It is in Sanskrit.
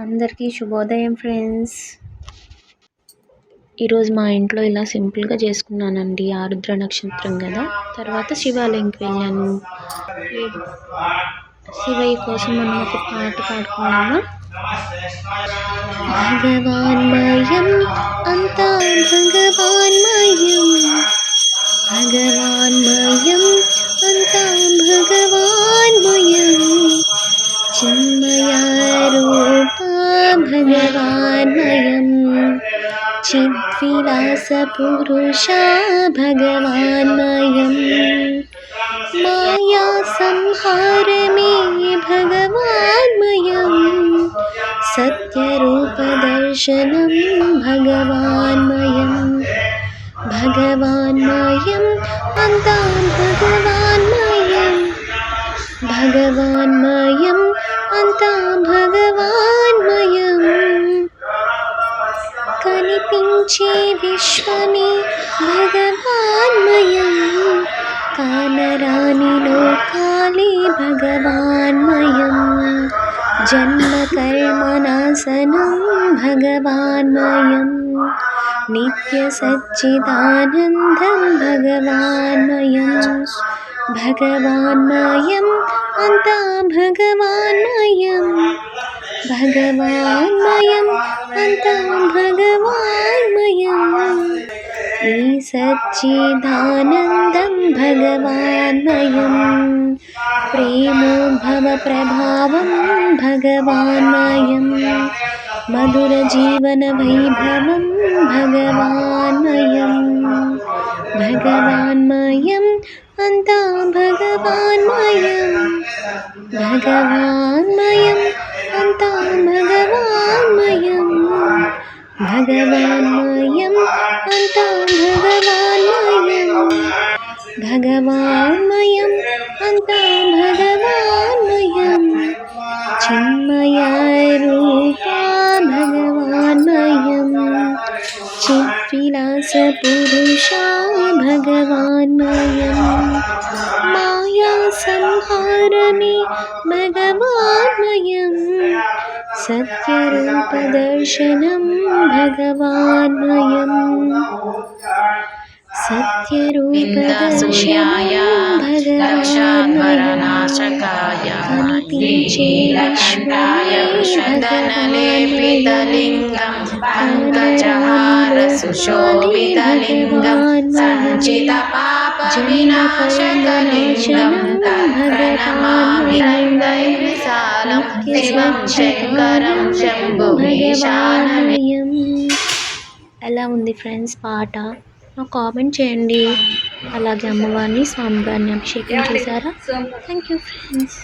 అందరికీ శుభోదయం ఫ్రెండ్స్. ఈరోజు మా ఇంట్లో ఇలా సింపుల్గా చేసుకున్నానండి ఆరుద్ర నక్షత్రం కదా. తర్వాత శివాలయంకి వెళ్ళాను. శివయ్య కోసం మనం ఒక పాట పాడుకున్నాము భగవాన్మయం అంతా భగవాన్మయం భగవాన్మయం सपुरुषा भगवान्मयं माया संहार मे भगवान्मयं सत्यरूपदर्शनं भगवान्मयं भगवान्मयम् अतां भगवान्मयं भगवान्मयम् अन्तां भगवान् भगवान्मयं कानराणि लोकानि भगवान्मयं जन्मकर्मनासनं भगवान्मयं नित्यसच्चिदानन्दं भगवान्मयं भगवान्मयम् अन्ता भगवान्मयम्। भगवान्मयम् अन्ता भगवान्मयम् ई सच्चिदानन्दं भगवान्मयम् प्रेमोद्भवप्रभावं भगवान्मयम् मधुरजीवनवैभवं भगवान्मयम् भगवान्मयम् अन्ता भगवान्मयं भगवान्मयम् अन्ता भगवान्मयं भगवान्मयम् अन्ता भगवान्मयं भगवान्मयम् अन्ता भगवान्मयं चिन्मयारूपा भगवान्मयं चिद्विलासपुरुषा भगवान्मयम्। संहार मे भगवान्मयं सत्यरूपदर्शनं भगवान्मयम्। सत्यरूपदर्शनाय लक्षाध्वरनाशकाय नीलकण्ठाय वृषधनलेपितलिङ्गं पङ्कजहारसुशोभितलिङ्गं सञ्चितपापविनाशकलिङ्गं प्रणमामि विशालं शिवं शङ्करं शम्भुमीशानम् ఎలా ఉంది ఫ్రెండ్స్ పాట కామెంట్ చేయండి అలాగే అమ్మవారిని స్వామివారిని అభిషేకం చేశారా థ్యాంక్ యూ ఫ్రెండ్స్